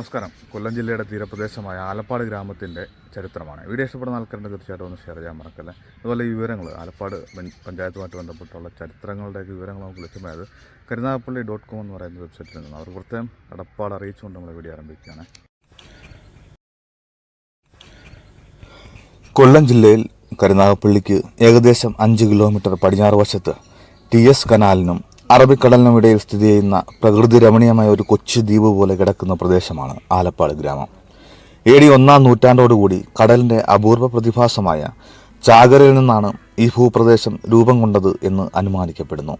നമസ്കാരം. കൊല്ലം ജില്ലയുടെ തീരപ്രദേശമായ ആലപ്പാട് ഗ്രാമത്തിന്റെ ചരിത്രമാണ്. വീഡിയോ ഇഷ്ടപ്പെടുന്ന ആൾക്കാരുടെ തീർച്ചയായിട്ടും ഒന്ന് ഷെയർ ചെയ്യാൻ മറക്കല്ലേ. അതുപോലെ ഈ വിവരങ്ങൾ ആലപ്പാട് പഞ്ച- പഞ്ചായത്തുമായിട്ട് ബന്ധപ്പെട്ടുള്ള ചരിത്രങ്ങളുടെയൊക്കെ വിവരങ്ങൾ നമുക്ക് ലഭ്യമായത് കരുനാഗപ്പള്ളി ഡോട്ട് കോം എന്ന് പറയുന്ന വെബ്സൈറ്റിൽ നിന്നും അവർ പ്രത്യേകം അടപ്പാട് അറിയിച്ചുകൊണ്ട് നമ്മൾ വീഡിയോ ആരംഭിക്കുകയാണ്. കൊല്ലം ജില്ലയിൽ കരുനാഗപ്പള്ളിക്ക് ഏകദേശം അഞ്ച് കിലോമീറ്റർ പടിഞ്ഞാറ് വശത്ത് ടി എസ് കനാലിനും അറബിക്കടലിനും ഇടയിൽ സ്ഥിതി ചെയ്യുന്ന പ്രകൃതി രമണീയമായ ഒരു കൊച്ചു ദ്വീപ് പോലെ കിടക്കുന്ന പ്രദേശമാണ് ആലപ്പാട് ഗ്രാമം. എ ഡി ഒന്നാം നൂറ്റാണ്ടോടുകൂടി കടലിന്റെ അപൂർവ പ്രതിഭാസമായ ചാകരയിൽ നിന്നാണ് ഈ ഭൂപ്രദേശം രൂപം കൊണ്ടത് എന്ന് അനുമാനിക്കപ്പെടുന്നു.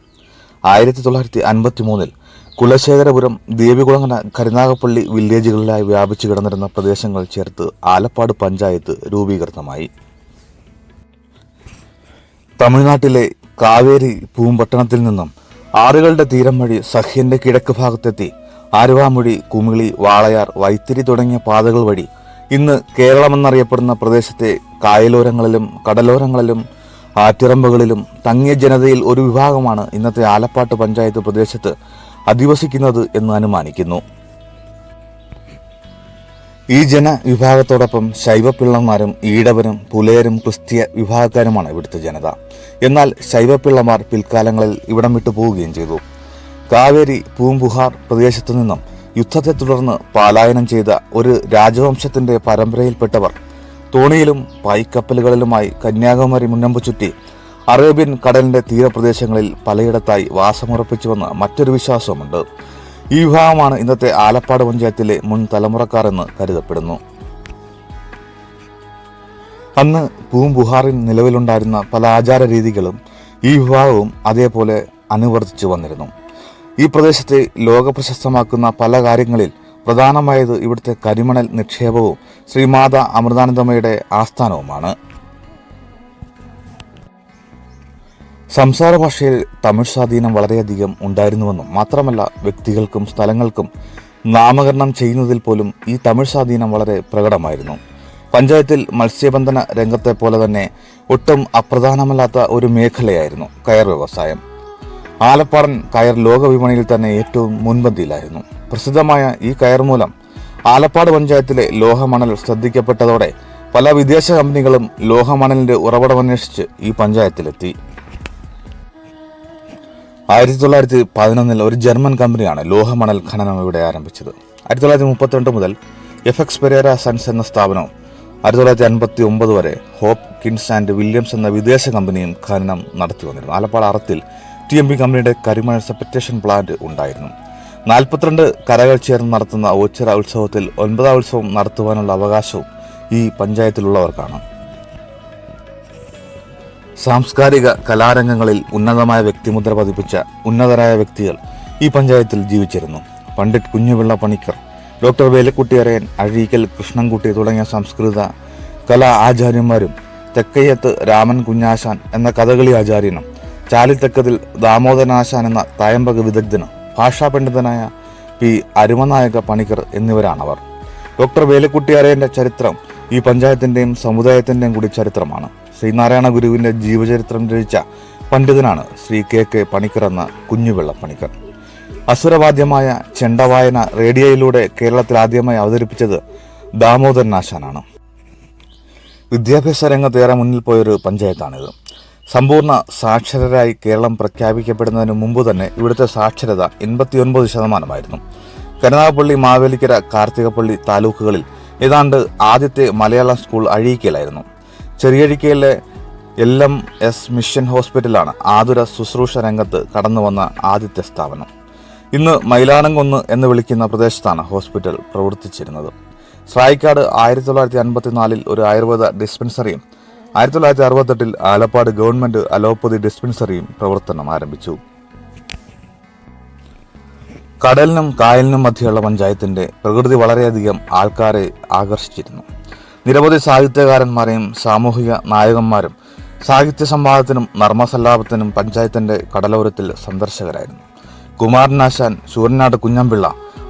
ആയിരത്തി തൊള്ളായിരത്തി അൻപത്തി മൂന്നിൽ കുലശേഖരപുരം ദേവികുളങ്ങന കരുനാഗപ്പള്ളി വില്ലേജുകളിലായി വ്യാപിച്ചു കിടന്നിരുന്ന പ്രദേശങ്ങൾ ചേർത്ത് ആലപ്പാട് പഞ്ചായത്ത് രൂപീകൃതമായി. തമിഴ്നാട്ടിലെ കാവേരി പൂമ്പട്ടണത്തിൽ നിന്നും ആറുകളുടെ തീരം വഴി സഹ്യന്റെ കിഴക്ക് ഭാഗത്തെത്തി. ആരുവാമുഴി കുമിളി വാളയാർ വൈത്തിരി തുടങ്ങിയ പാതകൾ വഴി ഇന്ന് കേരളമെന്നറിയപ്പെടുന്ന പ്രദേശത്തെ കായലോരങ്ങളിലും കടലോരങ്ങളിലും ആറ്റിറമ്പുകളിലും തങ്ങിയ ജനതയിൽ ഒരു വിഭാഗമാണ് ഇന്നത്തെ ആലപ്പാട്ട് പഞ്ചായത്ത് പ്രദേശത്ത് അധിവസിക്കുന്നത് എന്ന് അനുമാനിക്കുന്നു. ഈ ജനവിഭാഗത്തോടൊപ്പം ശൈവപ്പിള്ളമാരും ഈഴവരും പുലയരും ക്രിസ്തീയ വിഭാഗക്കാരുമാണ് ഇവിടുത്തെ ജനത. എന്നാൽ ശൈവപ്പിള്ളമാർ പിൽക്കാലങ്ങളിൽ ഇവിടം വിട്ടു പോവുകയും ചെയ്തു. കാവേരി പൂമ്പുഹാർ പ്രദേശത്തു നിന്നും യുദ്ധത്തെ തുടർന്ന് പാലായനം ചെയ്ത ഒരു രാജവംശത്തിന്റെ പരമ്പരയിൽപ്പെട്ടവർ തോണിയിലും പായ്ക്കപ്പലുകളിലുമായി കന്യാകുമാരി മുന്നമ്പ് ചുറ്റി അറേബ്യൻ കടലിന്റെ തീരപ്രദേശങ്ങളിൽ പലയിടത്തായി വാസമുറപ്പിച്ചുവെന്ന് മറ്റൊരു വിശ്വാസവുമുണ്ട്. ഈ വിഭാഗമാണ് ഇന്നത്തെ ആലപ്പാട് പഞ്ചായത്തിലെ മുൻ തലമുറക്കാർ എന്ന് കരുതപ്പെടുന്നു. അന്ന് പൂമ്പുഹാറിൽ നിലവിലുണ്ടായിരുന്ന പല ആചാര രീതികളും ഈ വിഭാഗവും അതേപോലെ അനുവർത്തിച്ചു വന്നിരുന്നു. ഈ പ്രദേശത്തെ ലോകപ്രശസ്തമാക്കുന്ന പല കാര്യങ്ങളിൽ പ്രധാനമായത് ഇവിടുത്തെ കരിമണൽ നിക്ഷേപവും ശ്രീമാത അമൃതാനന്ദമയുടെ ആസ്ഥാനവുമാണ്. സംസാര ഭാഷയിൽ തമിഴ് സ്വാധീനം വളരെയധികം ഉണ്ടായിരുന്നുവെന്നും മാത്രമല്ല വ്യക്തികൾക്കും സ്ഥലങ്ങൾക്കും നാമകരണം ചെയ്യുന്നതിൽ പോലും ഈ തമിഴ് സ്വാധീനം വളരെ പ്രകടമായിരുന്നു. പഞ്ചായത്തിൽ മത്സ്യബന്ധന രംഗത്തെ പോലെ തന്നെ ഒട്ടും അപ്രധാനമല്ലാത്ത ഒരു മേഖലയായിരുന്നു കയർ വ്യവസായം. ആലപ്പാടൻ കയർ ലോകവിപണിയിൽ തന്നെ ഏറ്റവും മുൻപന്തിയിലായിരുന്നു. പ്രസിദ്ധമായ ഈ കയർ മൂലം ആലപ്പാട് പഞ്ചായത്തിലെ ലോഹമണൽ ശ്രദ്ധിക്കപ്പെട്ടതോടെ പല വിദേശ കമ്പനികളും ലോഹമണലിന്റെ ഉറവിടമന്വേഷിച്ച് ഈ പഞ്ചായത്തിലെത്തി. ആയിരത്തി തൊള്ളായിരത്തി പതിനൊന്നിൽ ഒരു ജർമ്മൻ കമ്പനിയാണ് ലോഹമണൽ ഖനനം ഇവിടെ ആരംഭിച്ചത്. ആയിരത്തി തൊള്ളായിരത്തി മുപ്പത്തിരണ്ട് മുതൽ എഫ് എക്സ് പെരേര സൺസ് എന്ന സ്ഥാപനം ആയിരത്തി തൊള്ളായിരത്തി അൻപത്തി ഒമ്പത് വരെ ഹോപ്പ് കിൻസ് ആൻഡ് വില്യംസ് എന്ന വിദേശ കമ്പനിയും ഖനനം നടത്തി വന്നിരുന്നു. ആലപ്പാട് അറത്തിൽ ടി എം പി കമ്പനിയുടെ കരിമണൽ സെപ്പറ്റേഷൻ പ്ലാന്റ് ഉണ്ടായിരുന്നു. നാൽപ്പത്തിരണ്ട് കരകൾ ചേർന്ന് നടത്തുന്ന ഓച്ചിറ ഉത്സവത്തിൽ ഒൻപതാം ഉത്സവം നടത്തുവാനുള്ള അവകാശവും ഈ പഞ്ചായത്തിലുള്ളവർക്കാണ്. സാംസ്കാരിക കലാരംഗങ്ങളിൽ ഉന്നതമായ വ്യക്തിമുദ്ര പതിപ്പിച്ച ഉന്നതരായ വ്യക്തികൾ ഈ പഞ്ചായത്തിൽ ജീവിച്ചിരുന്നു. പണ്ഡിറ്റ് കുഞ്ഞുപിള്ള പണിക്കർ ഡോക്ടർ വേലക്കുട്ടിയറയൻ അഴീക്കൽ കൃഷ്ണൻകുട്ടി തുടങ്ങിയ സംസ്കൃത കലാ ആചാര്യന്മാരും തെക്കയ്യത്ത് രാമൻ കുഞ്ഞാശാൻ എന്ന കഥകളി ആചാര്യനും ചാലിത്തക്കതിൽ ദാമോദരനാശാൻ എന്ന തായമ്പക വിദഗ്ധനും ഭാഷാ പണ്ഡിതനായ പി അരുമനായക പണിക്കർ എന്നിവരാണവർ. ഡോക്ടർ വേലക്കുട്ടിയാരയന്റെ ചരിത്രം ഈ പഞ്ചായത്തിന്റെയും സമുദായത്തിന്റെയും കൂടി ചരിത്രമാണ്. ശ്രീനാരായണ ഗുരുവിന്റെ ജീവചരിത്രം രചിച്ച പണ്ഡിതനാണ് ശ്രീ കെ കെ പണിക്കർ എന്ന കുഞ്ഞുവെള്ള പണിക്കർ. അസുരവാദ്യമായ ചെണ്ടവായന റേഡിയോയിലൂടെ കേരളത്തിൽ ആദ്യമായി അവതരിപ്പിച്ചത് ദാമോദരൻ ആശാനാണ്. വിദ്യാഭ്യാസ രംഗത്ത് ഏറെ മുന്നിൽ പോയൊരു പഞ്ചായത്താണിത്. സമ്പൂർണ സാക്ഷരരായി കേരളം പ്രഖ്യാപിക്കപ്പെടുന്നതിന് മുമ്പ് തന്നെ ഇവിടുത്തെ സാക്ഷരത എൺപത്തിയൊൻപത് ശതമാനമായിരുന്നു. കരുനാഗപ്പള്ളി മാവേലിക്കര കാർത്തികപ്പള്ളി താലൂക്കുകളിൽ ഏതാണ്ട് ആദ്യത്തെ മലയാളം സ്കൂൾ അഴീക്കലായിരുന്നു ചെറിയഴിക്കയിലെ എൽ എം എസ് മിഷൻ ഹോസ്പിറ്റലാണ് ആതുര ശുശ്രൂഷ രംഗത്ത് കടന്നു വന്ന ആദ്യത്തെ സ്ഥാപനം. ഇന്ന് മൈലാണംകുന്ന് എന്ന് വിളിക്കുന്ന പ്രദേശത്താണ് ഹോസ്പിറ്റൽ പ്രവർത്തിച്ചിരുന്നത്. സ്രായിക്കാട് ആയിരത്തി തൊള്ളായിരത്തി അൻപത്തിനാലിൽ ഒരു ആയുർവേദ ഡിസ്പെൻസറിയും ആയിരത്തി തൊള്ളായിരത്തി അറുപത്തെട്ടിൽ ആലപ്പാട് ഗവൺമെന്റ് അലോപ്പതി ഡിസ്പെൻസറിയും പ്രവർത്തനം ആരംഭിച്ചു. കടലിനും കായലിനും മധ്യയുള്ള പഞ്ചായത്തിന്റെ പ്രകൃതി വളരെയധികം ആൾക്കാരെ ആകർഷിച്ചിരുന്നു. നിരവധി സാഹിത്യകാരന്മാരെയും സാമൂഹിക നായകന്മാരും സാഹിത്യ സംവാദത്തിനും നർമ്മസല്ലാപത്തിനും പഞ്ചായത്തിന്റെ കടലോരത്തിൽ സന്ദർശകരായിരുന്നു. Kumaranasan Sooranad Kunjanpillai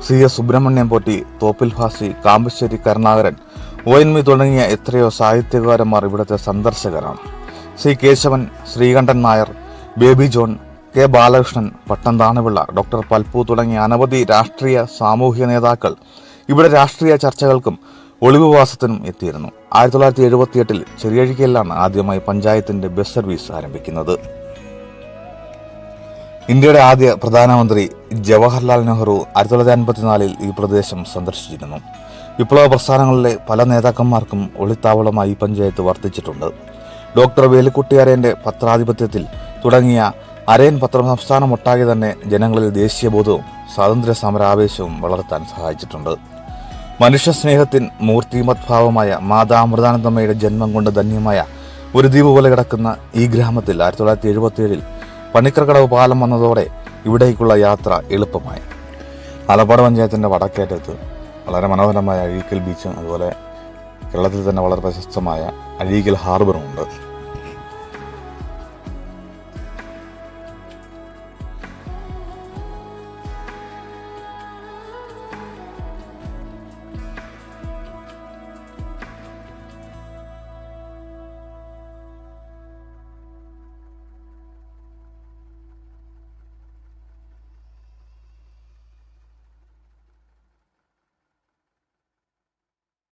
C S Subrahmanyam Potti Thoppil Bhasi Kambissery Karunakaran O N V തുടങ്ങിയ എത്രയോ സാഹിത്യകാരന്മാർ ഇവിടുത്തെ സന്ദർശകരാണ്. C Kesavan Sreekantan Nair Baby John K Balakrishnan Pattom Thanupillai doctor Palpu തുടങ്ങിയ അനവധി രാഷ്ട്രീയ സാമൂഹിക നേതാക്കൾ ഇവിടെ രാഷ്ട്രീയ ചർച്ചകൾക്കും ഒളിവുവാസത്തിനും എത്തിയിരുന്നു. ആയിരത്തി തൊള്ളായിരത്തി എഴുപത്തിയെട്ടിൽ ചെറിയഴിക്കലിലാണ് ആദ്യമായി പഞ്ചായത്തിന്റെ ബസ് സർവീസ് ആരംഭിക്കുന്നത്. ഇന്ത്യയുടെ ആദ്യ പ്രധാനമന്ത്രി ജവഹർലാൽ നെഹ്റു ആയിരത്തി തൊള്ളായിരത്തി അൻപത്തിനാലിൽ ഈ പ്രദേശം സന്ദർശിച്ചിരുന്നു. വിപ്ലവ പ്രസ്ഥാനങ്ങളിലെ പല നേതാക്കന്മാർക്കും ഒളിത്താവളമായി പഞ്ചായത്ത് വർത്തിച്ചിട്ടുണ്ട്. ഡോക്ടർ വേലുക്കുട്ടിയാരേന്റെ പത്രാധിപത്യത്തിൽ തുടങ്ങിയ അരയൻ പത്രം സംസ്ഥാനമൊട്ടാകെ തന്നെ ജനങ്ങളിൽ ദേശീയബോധവും സ്വാതന്ത്ര്യ സമരാവേശവും വളർത്താൻ സഹായിച്ചിട്ടുണ്ട്. മനുഷ്യസ്നേഹത്തിൻ മൂർത്തിമത്ഭാവമായ മാതാമൃതാനന്ദമ്മയുടെ ജന്മം കൊണ്ട് ധന്യമായ ഒരു ദ്വീപ് പോലെ കിടക്കുന്ന ഈ ഗ്രാമത്തിൽ ആയിരത്തി തൊള്ളായിരത്തി എഴുപത്തിയേഴിൽ പണിക്കർക്കടവ് പാലം വന്നതോടെ ഇവിടേക്കുള്ള യാത്ര എളുപ്പമായി. ആലപ്പാട് പഞ്ചായത്തിന്റെ വടക്കേറ്റത്ത് വളരെ മനോഹരമായ അഴീക്കൽ ബീച്ചും അതുപോലെ കേരളത്തിൽ തന്നെ വളരെ പ്രശസ്തമായ അഴീക്കൽ ഹാർബറും ഉണ്ട്.